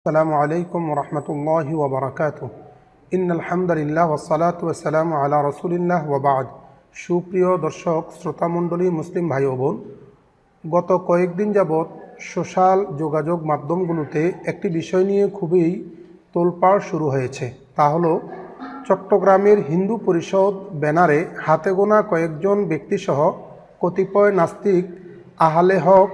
السلام عليكم ورحمة الله وبركاته إن الحمد لله والصلاة والسلام على رسول الله وبعد সুপ্রিয় দর্শক শ্রোতামণ্ডলী মুসলিম ভাই ও বোন গত কয়েকদিন যাবৎ সোশ্যাল যোগাযোগ মাধ্যমগুলোতে একটি বিষয় নিয়ে খুবই তোলপাড় শুরু হয়েছে তা হলো চট্টগ্রামের হিন্দু পরিষদ ব্যানারে হাতে গোনা কয়েকজন ব্যক্তিসহ কতিপয় নাস্তিক আহলে হক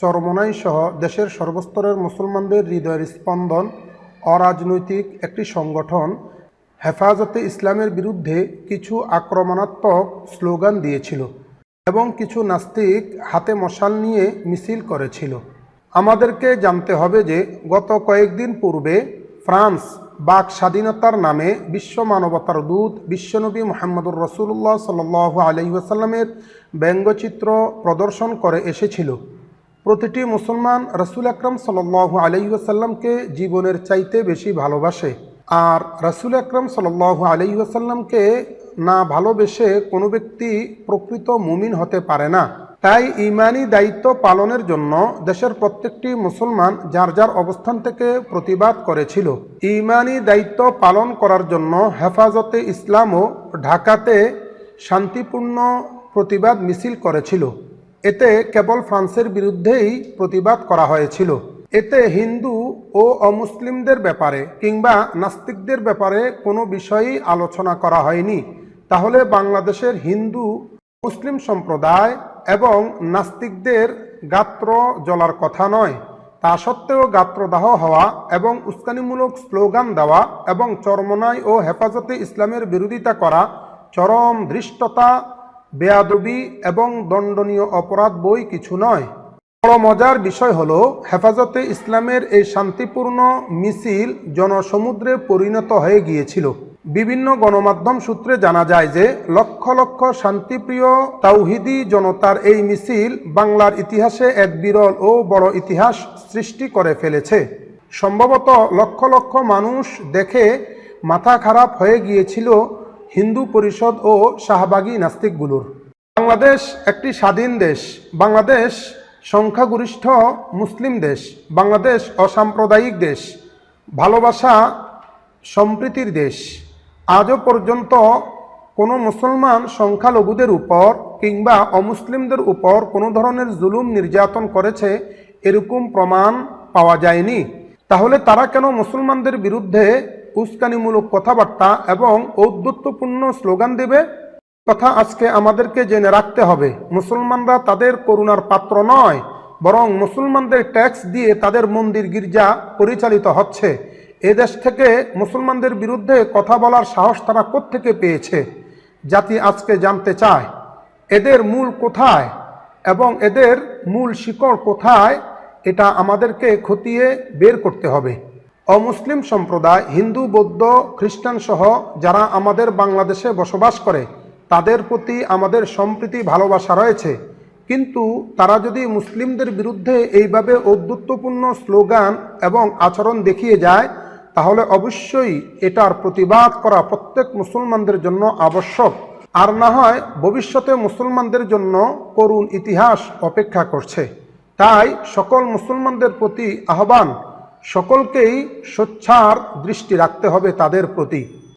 চরমনাই সহ দেশের সর্বস্তরের মুসলমানদের হৃদয়ের স্পন্দন, অরাজনৈতিক একটি সংগঠন, হেফাজতে ইসলামের বিরুদ্ধে কিছু আক্রমণাত্মক স্লোগান দিয়েছিল এবং কিছু নাস্তিক হাতে মশাল নিয়ে মিছিল করেছিল। আমাদেরকে জানতে হবে যে গত কয়েকদিন পূর্বে ফ্রান্স বাক স্বাধীনতার নামে বিশ্ব মানবতার দূত বিশ্বনবী মোহাম্মদুর রসুল্লাহ সাল আলহিহাসাল্লামের ব্যঙ্গচিত্র প্রদর্শন করে এসেছিল। প্রতিটি মুসলমান রসুল আকরম সাল আলহিহাসাল্লামকে জীবনের চাইতে বেশি ভালোবাসে। আর রসুল আকরম সাল আলহিহাসাল্লামকে না ভালোবেসে কোনো ব্যক্তি প্রকৃত মুমিন হতে পারে না। তাই ইমানি দায়িত্ব পালনের জন্য দেশের প্রত্যেকটি মুসলমান যার যার অবস্থান থেকে প্রতিবাদ করেছিল। ইমানি দায়িত্ব পালন করার জন্য হেফাজতে ইসলামও ঢাকাতে শান্তিপূর্ণ প্রতিবাদ মিছিল করেছিল। এতে কেবল ফ্রান্সের বিরুদ্ধেই প্রতিবাদ করা হয়েছিল। এতে হিন্দু ও অমুসলিমদের ব্যাপারে কিংবা নাস্তিকদের ব্যাপারে কোনো বিষয়ই আলোচনা করা হয়নি। তাহলে বাংলাদেশের হিন্দু, মুসলিম সম্প্রদায় এবং নাস্তিকদের গাত্র জ্বলার কথা নয়। তা সত্ত্বেও গাত্রদাহ হওয়া এবং উস্কানিমূলক স্লোগান দেওয়া এবং চরমনাই ও হেফাজতে ইসলামের বিরোধিতা করা চরম ধৃষ্টতা বেয়াদবি এবং দণ্ডনীয় অপরাধ বই কিছু নয়। বড় মজার বিষয় হলো, হেফাজতে ইসলামের এই শান্তিপূর্ণ মিছিল জনসমুদ্রে পরিণত হয়ে গিয়েছিল। বিভিন্ন গণমাধ্যম সূত্রে জানা যায় যে, লক্ষ লক্ষ শান্তিপ্রিয় তাওহিদি জনতার এই মিছিল বাংলার ইতিহাসে এক বিরল ও বড় ইতিহাস সৃষ্টি করে ফেলেছে। সম্ভবত লক্ষ লক্ষ মানুষ দেখে মাথা খারাপ হয়ে গিয়েছিল হিন্দু পরিষদ ও শাহবাগী নাস্তিকগুলোর। বাংলাদেশ একটি স্বাধীন দেশ। বাংলাদেশ সংখ্যাগরিষ্ঠ মুসলিম দেশ। বাংলাদেশ অসাম্প্রদায়িক দেশ। ভালোবাসা সম্প্রীতির দেশ। আজও পর্যন্ত কোনো মুসলমান সংখ্যালঘুদের উপর কিংবা অমুসলিমদের উপর কোনো ধরনের জুলুম নির্যাতন করেছে এরকম প্রমাণ পাওয়া যায়নি। তাহলে তারা কেন মুসলমানদের বিরুদ্ধে উস্কানিমূলক কথাবার্তা এবং ঔদ্ধত্যপূর্ণ স্লোগান দেবে কথা আজকে আমাদেরকে জেনে রাখতে হবে। মুসলমানরা তাদের করুণার পাত্র নয়, বরং মুসলমানদের ট্যাক্স দিয়ে তাদের মন্দির গির্জা পরিচালিত হচ্ছে। এদেশ থেকে মুসলমানদের বিরুদ্ধে কথা বলার সাহস তারা কোত্থেকে পেয়েছে, জাতি আজকে জানতে চায়। এদের মূল কোথায় এবং এদের মূল শিকড় কোথায়, এটা আমাদেরকে খতিয়ে বের করতে হবে। অমুসলিম সম্প্রদায়, হিন্দু, বৌদ্ধ, খ্রিস্টান সহ যারা আমাদের বাংলাদেশে বসবাস করে, তাদের প্রতি আমাদের সম্প্রীতি, ভালোবাসা রয়েছে। কিন্তু তারা যদি মুসলিমদের বিরুদ্ধে এইভাবে ঔদ্ধত্যপূর্ণ স্লোগান এবং আচরণ দেখিয়ে যায়, তাহলে অবশ্যই এটার প্রতিবাদ করা প্রত্যেক মুসলমানদের জন্য আবশ্যক। আর না হয় ভবিষ্যতে মুসলমানদের জন্য করুণ ইতিহাস অপেক্ষা করছে। তাই সকল মুসলমানদের প্রতি আহ্বান সকলকেই স্বচ্ছার দৃষ্টি রাখতে হবে তাদের প্রতি।